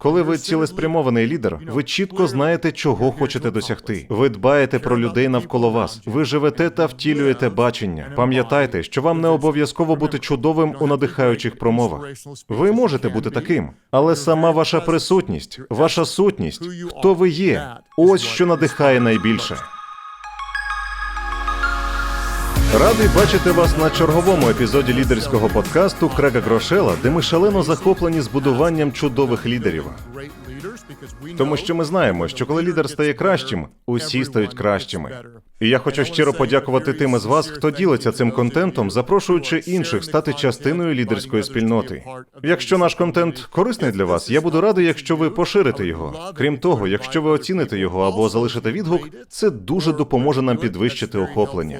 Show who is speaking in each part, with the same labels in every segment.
Speaker 1: Коли ви цілеспрямований лідер, ви чітко знаєте, чого хочете досягти. Ви дбаєте про людей навколо вас. Ви живете та втілюєте бачення. Пам'ятайте, що вам не обов'язково бути чудовим у надихаючих промовах. Ви можете бути таким, але сама ваша присутність, ваша сутність, хто ви є, ось що надихає найбільше. Радий бачити вас на черговому епізоді лідерського подкасту Крега Грошела, де ми шалено захоплені збудуванням чудових лідерів. Тому що ми знаємо, що коли лідер стає кращим, усі стають кращими. І я хочу щиро подякувати тим із вас, хто ділиться цим контентом, запрошуючи інших стати частиною лідерської спільноти. Якщо наш контент корисний для вас, я буду радий, якщо ви поширите його. Крім того, якщо ви оціните його або залишите відгук, це дуже допоможе нам підвищити охоплення.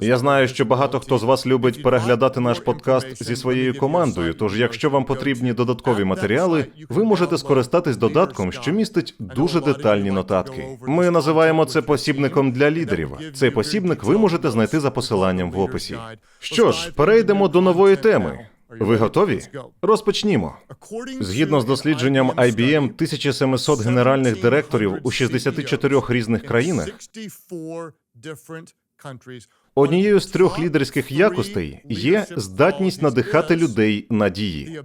Speaker 1: Я знаю, що багато хто з вас любить переглядати наш подкаст зі своєю командою. Тож, якщо вам потрібні додаткові матеріали, ви можете скористатись додатком, що містить дуже детальні нотатки. Ми називаємо це посібником для лідерів. Цей посібник ви можете знайти за посиланням в описі. Що ж, перейдемо до нової теми. Ви готові? Розпочнімо. Згідно з дослідженням IBM, 1700 генеральних директорів у 64 різних країнах Однією з трьох лідерських якостей є здатність надихати людей на.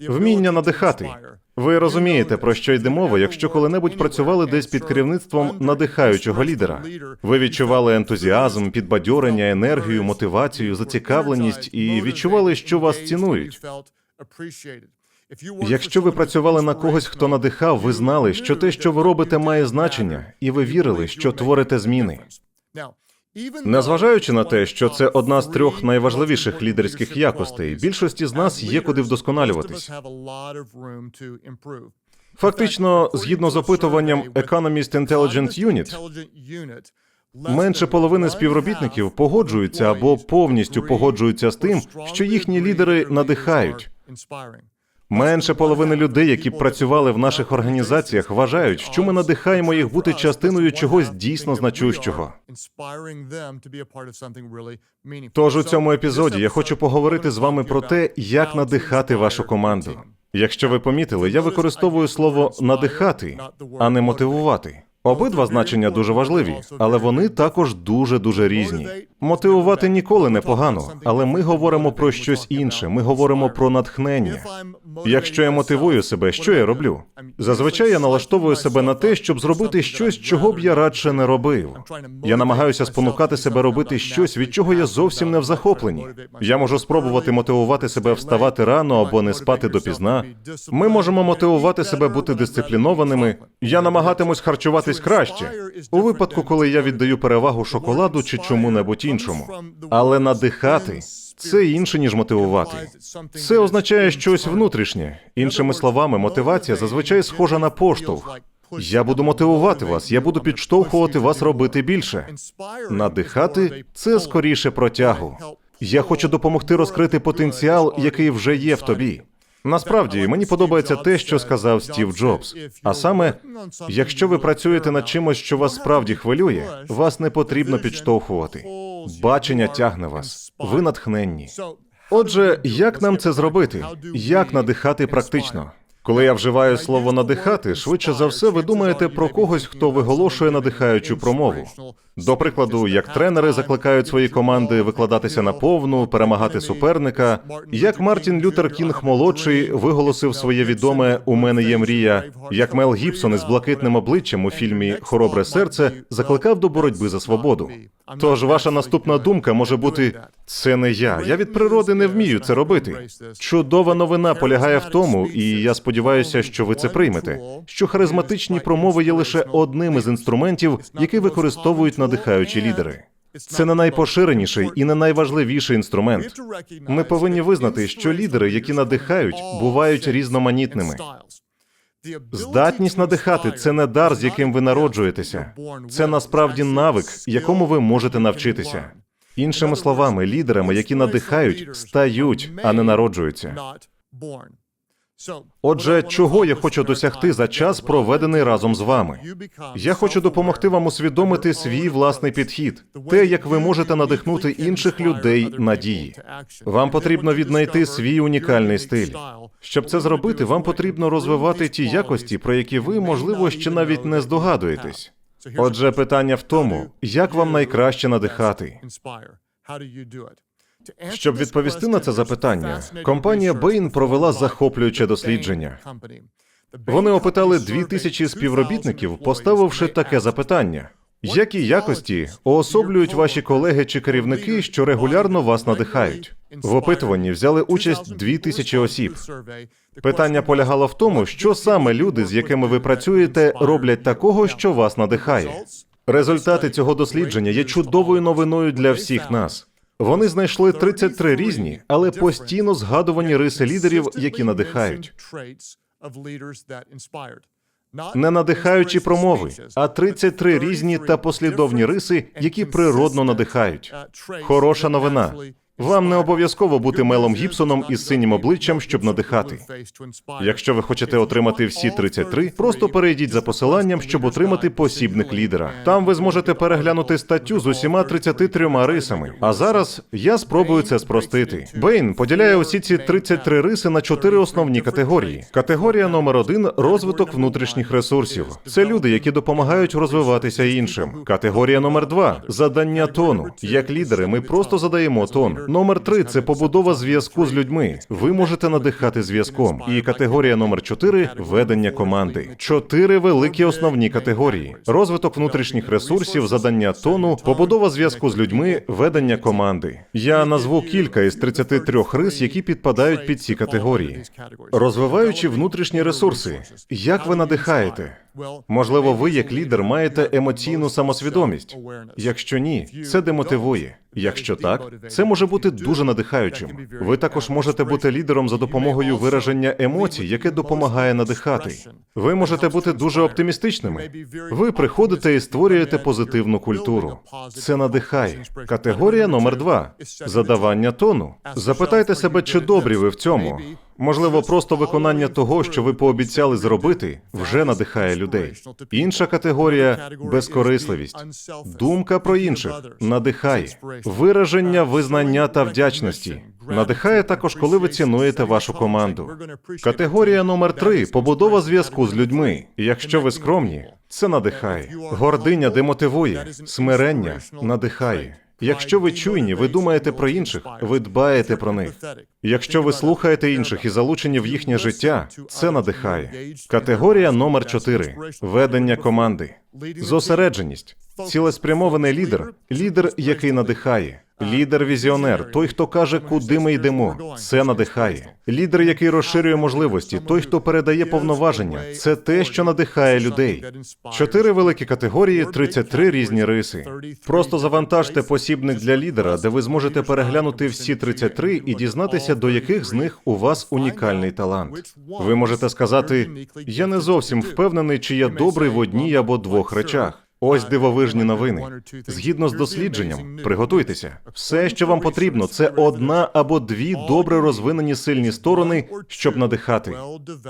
Speaker 1: Вміння надихати. Ви розумієте, про що йде мова, якщо коли-небудь працювали десь під керівництвом надихаючого лідера. Ви відчували ентузіазм, підбадьорення, енергію, мотивацію, зацікавленість і відчували, що вас цінують. Якщо ви працювали на когось, хто надихав, ви знали, що те, що ви робите, має значення, і ви вірили, що творите зміни. Незважаючи на те, що це одна з трьох найважливіших лідерських якостей, більшості з нас є куди вдосконалюватись. Фактично, згідно з опитуванням Economist Intelligent Unit, менше половини співробітників погоджуються або повністю погоджуються з тим, що їхні лідери надихають. Менше половини людей, які працювали в наших організаціях, вважають, що ми надихаємо їх бути частиною чогось дійсно значущого. Тож у цьому епізоді я хочу поговорити з вами про те, як надихати вашу команду. Якщо ви помітили, я використовую слово надихати, а не мотивувати. Обидва значення дуже важливі, але вони також дуже дуже різні. Мотивувати ніколи не погано, але ми говоримо про щось інше. Ми говоримо про натхнення. Якщо я мотивую себе, що я роблю? Зазвичай я налаштовую себе на те, щоб зробити щось, чого б я радше не робив. Я намагаюся спонукати себе робити щось, від чого я зовсім не в захопленні. Я можу спробувати мотивувати себе вставати рано або не спати допізна. Ми можемо мотивувати себе бути дисциплінованими. Я намагатимусь харчуватись краще у випадку, коли я віддаю перевагу шоколаду чи чому-небудь іншому. Але надихати це інше ніж мотивувати. Це означає щось внутрішнє. Іншими словами, мотивація зазвичай схожа на поштовх. Я буду мотивувати вас, я буду підштовхувати вас робити більше. Надихати це скоріше про тягу. Я хочу допомогти розкрити потенціал, який вже є в тобі. Насправді мені подобається те, що сказав Стів Джобс. А саме, якщо ви працюєте над чимось, що вас справді хвилює, вас не потрібно підштовхувати. Бачення тягне вас. Ви натхненні. Отже, як нам це зробити? Як надихати практично? Коли я вживаю слово надихати, швидше за все, ви думаєте про когось, хто виголошує надихаючу промову. До прикладу, як тренери закликають свої команди викладатися на повну, перемагати суперника, як Мартін Лютер Кінг молодший виголосив своє відоме У мене є мрія, як Мел Гібсон із блакитним обличчям у фільмі Хоробре серце закликав до боротьби за свободу. Тож ваша наступна думка може бути: це не я. Я від природи не вмію це робити. Чудова новина полягає в тому, і я сподіваюся, що ви це приймете. Що харизматичні промови є лише одним із інструментів, які використовують надихаючі лідери. Це не найпоширеніший і не найважливіший інструмент. Ми повинні визнати, що лідери, які надихають, бувають різноманітними. Здатність надихати це не дар, з яким ви народжуєтеся. Це насправді навик, якому ви можете навчитися. Іншими словами, лідерами, які надихають, стають, а не народжуються. Отже, чого я хочу досягти за час, проведений разом з вами? Я хочу допомогти вам усвідомити свій власний підхід, те, як ви можете надихнути інших людей на дії. Вам потрібно віднайти свій унікальний стиль. Щоб це зробити, вам потрібно розвивати ті якості, про які ви, можливо, ще навіть не здогадуєтесь. Отже, питання в тому, як вам найкраще надихати. Щоб відповісти на це запитання, компанія Bain провела захоплююче дослідження. Вони опитали дві тисячі співробітників, поставивши таке запитання: які якості уособлюють ваші колеги чи керівники, що регулярно вас надихають? В опитуванні взяли участь дві тисячі осіб. Питання полягало в тому, що саме люди, з якими ви працюєте, роблять такого, що вас надихає. Результати цього дослідження є чудовою новиною для всіх нас. Вони знайшли 33 різні, але постійно згадувані риси лідерів, які надихають. Не надихаючі промови, а 33 різні та послідовні риси, які природно надихають. Хороша новина. Вам не обов'язково бути Мелом Гібсоном із синім обличчям, щоб надихати. Якщо ви хочете отримати всі 33, просто перейдіть за посиланням, щоб отримати посібник лідера. Там ви зможете переглянути статтю з усіма 33 рисами. А зараз я спробую це спростити. Бейн поділяє усі ці 33 риси на чотири основні категорії. Категорія номер один розвиток внутрішніх ресурсів. Це люди, які допомагають розвиватися іншим. Категорія номер два задання тону. Як лідери, ми просто задаємо тон. Номер три це побудова зв'язку з людьми. Ви можете надихати зв'язком. І категорія номер чотири ведення команди. Чотири великі основні категорії: розвиток внутрішніх ресурсів, задання тону, побудова зв'язку з людьми, ведення команди. Я назву кілька із 33 рис, які підпадають під ці категорії. Розвиваючи внутрішні ресурси, як ви надихаєте? Можливо, ви як лідер маєте емоційну самосвідомість. Якщо ні, це демотивує. Якщо так, це може бути дуже надихаючим. Ви також можете бути лідером за допомогою вираження емоцій, яке допомагає надихати. Ви можете бути дуже оптимістичними. Ви приходите і створюєте позитивну культуру. Це надихає. Категорія номер два задавання тону. Запитайте себе, чи добрі ви в цьому. Можливо, просто виконання того, що ви пообіцяли зробити, вже надихає людей. Інша категорія безкорисливість. Думка про інших надихає вираження визнання та вдячності. Надихає також, коли ви цінуєте вашу команду. Категорія номер три побудова зв'язку з людьми. Якщо ви скромні, це надихає. Гординя демотивує, смирення надихає. Якщо ви чуйні, ви думаєте про інших, ви дбаєте про них. Якщо ви слухаєте інших і залучені в їхнє життя, це надихає. Категорія номер 4 ведення команди. Зосередженість, цілеспрямований лідер, лідер, який надихає. Лідер-візіонер, той, хто каже, куди ми йдемо, це надихає. Лідер, який розширює можливості, той, хто передає повноваження, це те, що надихає людей. Чотири великі категорії, 33 різні риси. Просто завантажте посібник для лідера, де ви зможете переглянути всі 33 і дізнатися, до яких з них у вас унікальний талант. Ви можете сказати: я не зовсім впевнений, чи я добрий в одній або двох речах. Ось дивовижні новини. Згідно з дослідженням, приготуйтеся. Все, що вам потрібно, це одна або дві добре розвинені сильні сторони, щоб надихати.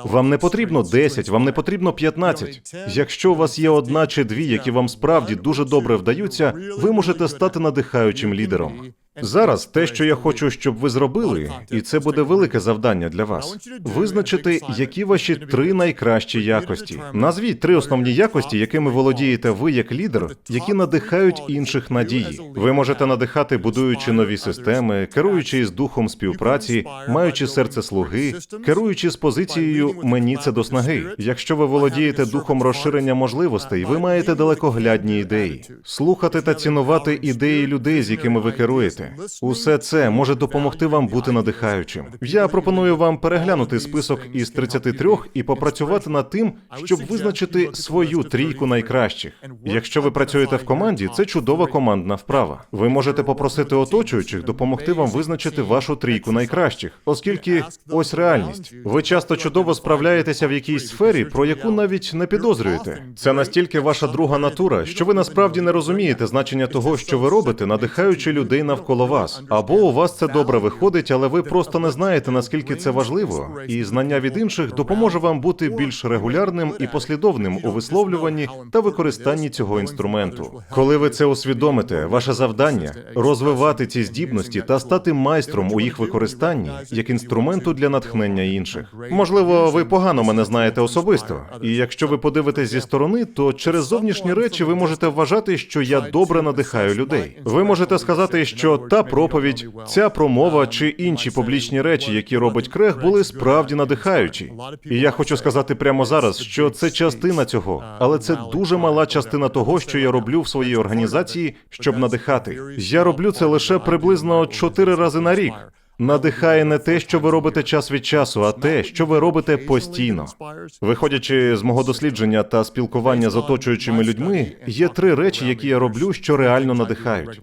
Speaker 1: Вам не потрібно 10, вам не потрібно 15. Якщо у вас є одна чи дві, які вам справді дуже добре вдаються, ви можете стати надихаючим лідером. Зараз те, що я хочу, щоб ви зробили, і це буде велике завдання для вас. Визначити, які ваші три найкращі якості. Назвіть три основні якості, якими володієте ви як лідер, які надихають інших надії. Ви можете надихати, будуючи нові системи, керуючи із духом співпраці, маючи серце слуги, керуючи з позицією мені це до снаги. Якщо ви володієте духом розширення можливостей, ви маєте далекоглядні ідеї, слухати та цінувати ідеї людей, з якими ви керуєте. Усе це може допомогти вам бути надихаючим. Я пропоную вам переглянути список із 33 і попрацювати над тим, щоб визначити свою трійку найкращих. Якщо ви працюєте в команді, це чудова командна вправа. Ви можете попросити оточуючих допомогти вам визначити вашу трійку найкращих, оскільки ось реальність. Ви часто чудово справляєтеся в якійсь сфері, про яку навіть не підозрюєте. Це настільки ваша друга натура, що ви насправді не розумієте значення того, що ви робите, надихаючи людей навколо навколо вас. Або у вас це добре виходить, але ви просто не знаєте, наскільки це важливо, і знання від інших допоможе вам бути більш регулярним і послідовним у висловлюванні та використанні цього інструменту. Коли ви це усвідомите, ваше завдання розвивати ці здібності та стати майстром у їх використанні як інструменту для натхнення інших. Можливо, ви погано мене знаєте особисто, і якщо ви подивитесь зі сторони, то через зовнішні речі ви можете вважати, що я добре надихаю людей. Ви можете сказати, що та проповідь, ця промова чи інші публічні речі, які робить Крег, були справді надихаючі. І я хочу сказати прямо зараз, що це частина цього, але це дуже мала частина того, що я роблю в своїй організації, щоб надихати. Я роблю це лише приблизно чотири рази на рік. Надихає не те, що ви робите час від часу, а те, що ви робите постійно. Виходячи з мого дослідження та спілкування з оточуючими людьми, є три речі, які я роблю, що реально надихають.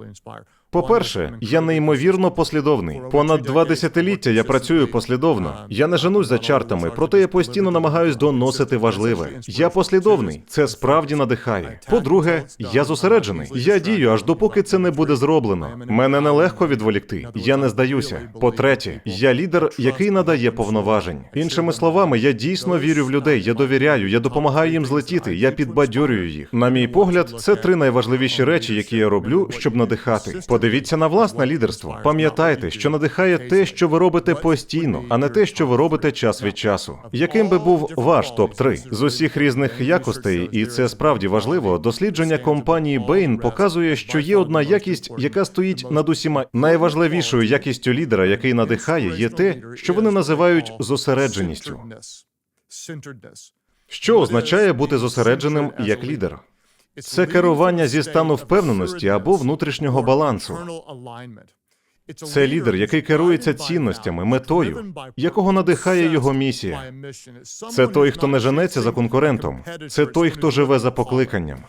Speaker 1: По-перше, я неймовірно послідовний. Понад два десятиліття я працюю послідовно. Я не женусь за чартами, проте я постійно намагаюсь доносити важливе. Я послідовний. Це справді надихає. По-друге, я зосереджений. Я дію, аж допоки це не буде зроблено. Мене нелегко відволікти. Я не здаюся. По-третє, я лідер, який надає повноважень. Іншими словами, я дійсно вірю в людей. Я довіряю, я допомагаю їм злетіти. Я підбадьорюю їх. На мій погляд, це три найважливіші речі, які я роблю, щоб надихати. Подивіться на власне лідерство. Пам'ятайте, що надихає те, що ви робите постійно, а не те, що ви робите час від часу. Яким би був ваш топ 3 з усіх різних якостей, і це справді важливо. Дослідження компанії Bain показує, що є одна якість, яка стоїть над усіма. Найважливішою якістю лідера, який надихає, є те, що вони називають зосередженістю. Що означає бути зосередженим як лідер? Це керування зі стану впевненості або внутрішнього балансу. Це лідер, який керується цінностями, метою, якого надихає його місія. Це той, хто не женеться за конкурентом. Це той, хто живе за покликанням.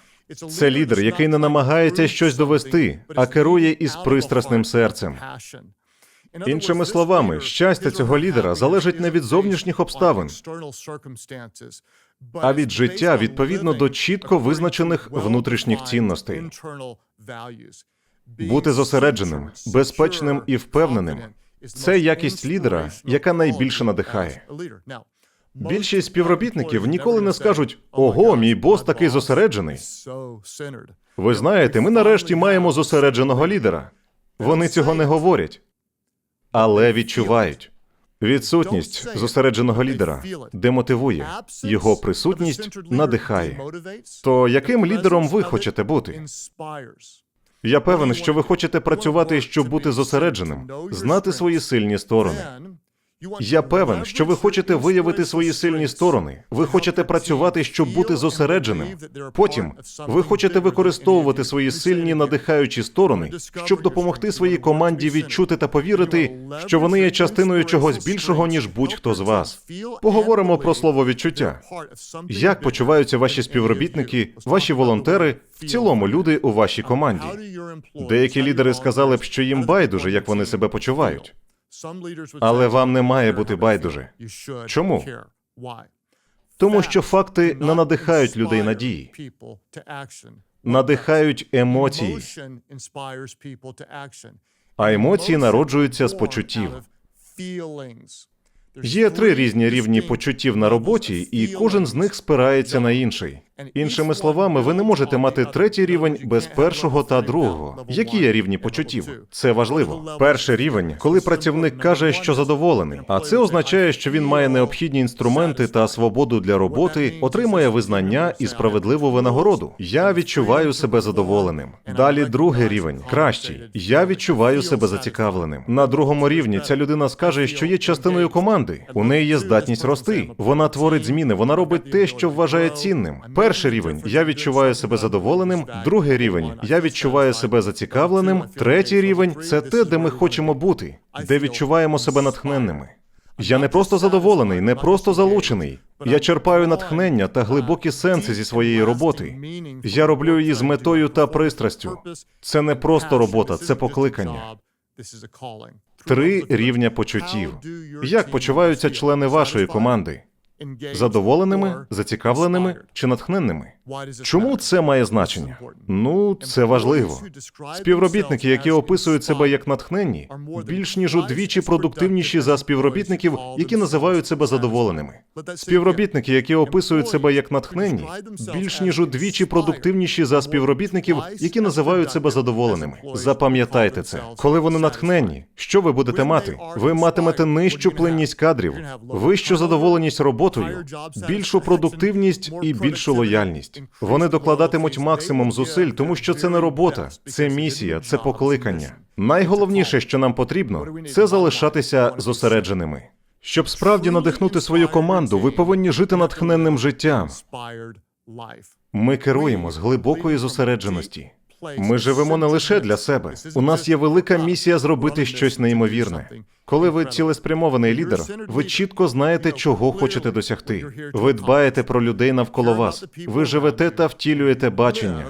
Speaker 1: Це лідер, який не намагається щось довести, а керує із пристрасним серцем. Іншими словами, щастя цього лідера залежить не від зовнішніх обставин, а від життя відповідно до чітко визначених внутрішніх цінностей. Бути зосередженим, безпечним і впевненим це якість лідера, яка найбільше надихає. Більшість співробітників ніколи не скажуть: ого, мій бос такий зосереджений. Ви знаєте, ми нарешті маємо зосередженого лідера. Вони цього не говорять, але відчувають. Відсутність зосередженого лідера демотивує, його присутність надихає. То яким лідером ви хочете бути? Я певен, що ви хочете працювати, щоб бути зосередженим, знати свої сильні сторони. Я певен, що ви хочете виявити свої сильні сторони. Ви хочете працювати, щоб бути зосередженим. Потім ви хочете використовувати свої сильні надихаючі сторони, щоб допомогти своїй команді відчути та повірити, що вони є частиною чогось більшого ніж будь-хто з вас. Поговоримо про слово відчуття. Як почуваються ваші співробітники, ваші волонтери, в цілому люди у вашій команді? Деякі лідери сказали б, що їм байдуже, як вони себе почувають. Але вам не має бути байдуже. Чому? Тому що факти не надихають людей надії, надихають емоції, а емоції народжуються з почуттів. Є три різні рівні почуттів на роботі, і кожен з них спирається на інший. Іншими словами, ви не можете мати третій рівень без першого та другого. Які є рівні почуттів? Це важливо. Перший рівень, коли працівник каже, що задоволений, а це означає, що він має необхідні інструменти та свободу для роботи, отримує визнання і справедливу винагороду. Я відчуваю себе задоволеним. Далі другий рівень кращий. Я відчуваю себе зацікавленим. На другому рівні ця людина скаже, що є частиною команди. У неї є здатність рости. Вона творить зміни, вона робить те, що вважає цінним. Перший рівень я відчуваю себе задоволеним. Другий рівень я відчуваю себе зацікавленим. Третій рівень це те, де ми хочемо бути, де відчуваємо себе натхненними. Я не просто задоволений, не просто залучений. Я черпаю натхнення та глибокі сенси зі своєї роботи. Я роблю її з метою та пристрастю. Це не просто робота, це покликання. Три рівня почуттів. Як почуваються члени вашої команди? Задоволеними, зацікавленими чи натхненними? Чому це має значення? Ну, це важливо. Співробітники, які описують себе як натхненні, більш ніж удвічі продуктивніші за співробітників, які називають себе задоволеними. Співробітники, які описують себе як натхненні, більш ніж удвічі продуктивніші за співробітників, які називають себе задоволеними. Запам'ятайте це. Коли вони натхненні, що ви будете мати? Ви матимете нижчу плинність кадрів, вищу задоволеність роботою, більшу продуктивність і більшу лояльність. Вони докладатимуть максимум зусиль, тому що це не робота, це місія, це покликання. Найголовніше, що нам потрібно, це залишатися зосередженими. Щоб справді надихнути свою команду, ви повинні жити натхненним життям. Ми керуємо з глибокої зосередженості. Ми живемо не лише для себе. У нас є велика місія зробити щось неймовірне. Коли ви цілеспрямований лідер, ви чітко знаєте, чого хочете досягти. Ви дбаєте про людей навколо вас. Ви живете та втілюєте бачення.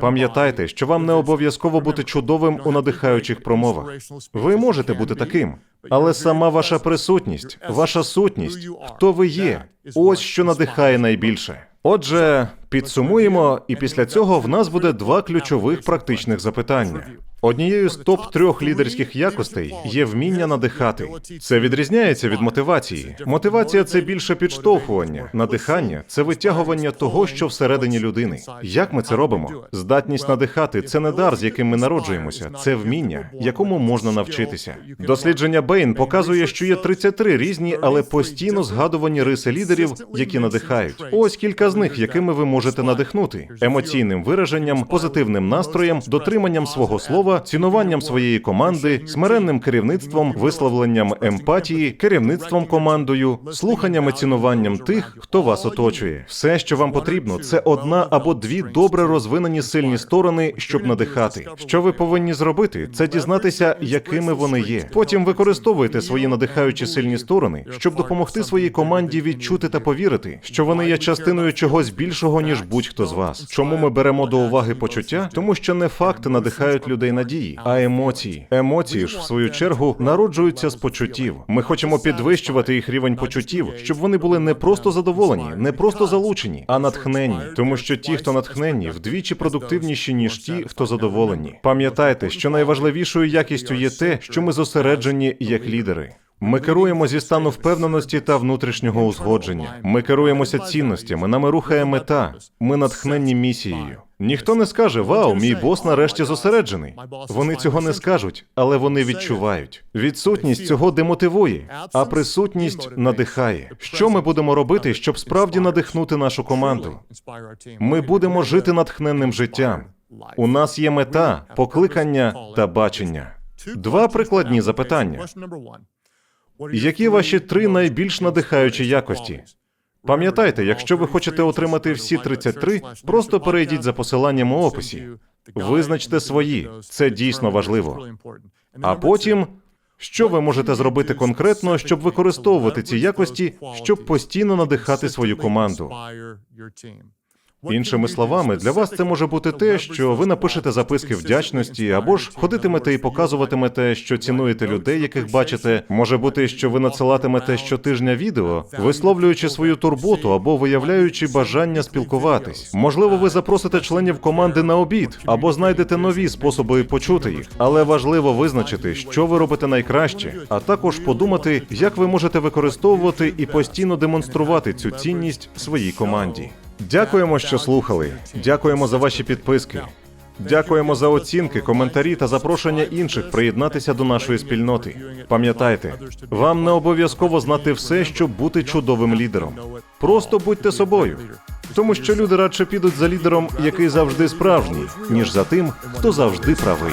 Speaker 1: Пам'ятайте, що вам не обов'язково бути чудовим у надихаючих промовах. Ви можете бути таким, але сама ваша присутність, ваша сутність, хто ви є, ось що надихає найбільше. Отже, підсумуємо, і після цього в нас буде два ключових практичних запитання. Однією з топ трьох лідерських якостей є вміння надихати. Це відрізняється від мотивації. Мотивація це більше підштовхування, надихання це витягування того, що всередині людини. Як ми це робимо? Здатність надихати це не дар, з яким ми народжуємося, це вміння, якому можна навчитися. Дослідження Бейн показує, що є 33 різні, але постійно згадувані риси лідерів, які надихають. Ось кілька з них, якими ви можете надихнути: емоційним вираженням, позитивним настроєм, дотриманням свого слова, цінуванням своєї команди, смиренним керівництвом, висловленням емпатії, керівництвом командою, слуханням і цінуванням тих, хто вас оточує. Все, що вам потрібно, це одна або дві добре розвинені сильні сторони, щоб надихати. Що ви повинні зробити, це дізнатися, якими вони є. Потім використовуйте свої надихаючі сильні сторони, щоб допомогти своїй команді відчути та повірити, що вони є частиною чогось більшого ніж будь-хто з вас. Чому ми беремо до уваги почуття? Тому що не факти надихають людей надії, а емоції. Емоції ж, в свою чергу, народжуються з почуттів. Ми хочемо підвищувати їх рівень почуттів, щоб вони були не просто задоволені, не просто залучені, а натхненні. Тому що ті, хто натхненні, вдвічі продуктивніші ніж ті, хто задоволені. Пам'ятайте, що найважливішою якістю є те, що ми зосереджені як лідери. Ми керуємо зі стану впевненості та внутрішнього узгодження. Ми керуємося цінностями, нами рухає мета. Ми натхненні місією. Ніхто не скаже: Вау, мій бос нарешті зосереджений. Вони цього не скажуть, але вони відчувають. Відсутність цього демотивує, а присутність надихає. Що ми будемо робити, щоб справді надихнути нашу команду? Ми будемо жити натхненним життям. У нас є мета, покликання та бачення. Два прикладні запитання. Які ваші три найбільш надихаючі якості? Пам'ятайте, якщо ви хочете отримати всі 33, просто перейдіть за посиланням у описі. Визначте свої, це дійсно важливо. А потім, що ви можете зробити конкретно, щоб використовувати ці якості, щоб постійно надихати свою команду? Іншими словами, для вас це може бути те, що ви напишете записки вдячності, або ж ходитимете і показуватимете, що цінуєте людей, яких бачите. Може бути, що ви надсилатимете щотижня відео, висловлюючи свою турботу або виявляючи бажання спілкуватись. Можливо, ви запросите членів команди на обід, або знайдете нові способи почути їх. Але важливо визначити, що ви робите найкраще, а також подумати, як ви можете використовувати і постійно демонструвати цю цінність своїй команді. Дякуємо, що слухали. Дякуємо за ваші підписки. Дякуємо за оцінки, коментарі та запрошення інших приєднатися до нашої спільноти. Пам'ятайте, вам не обов'язково знати все, щоб бути чудовим лідером. Просто будьте собою, тому що люди радше підуть за лідером, який завжди справжній, ніж за тим, хто завжди правий.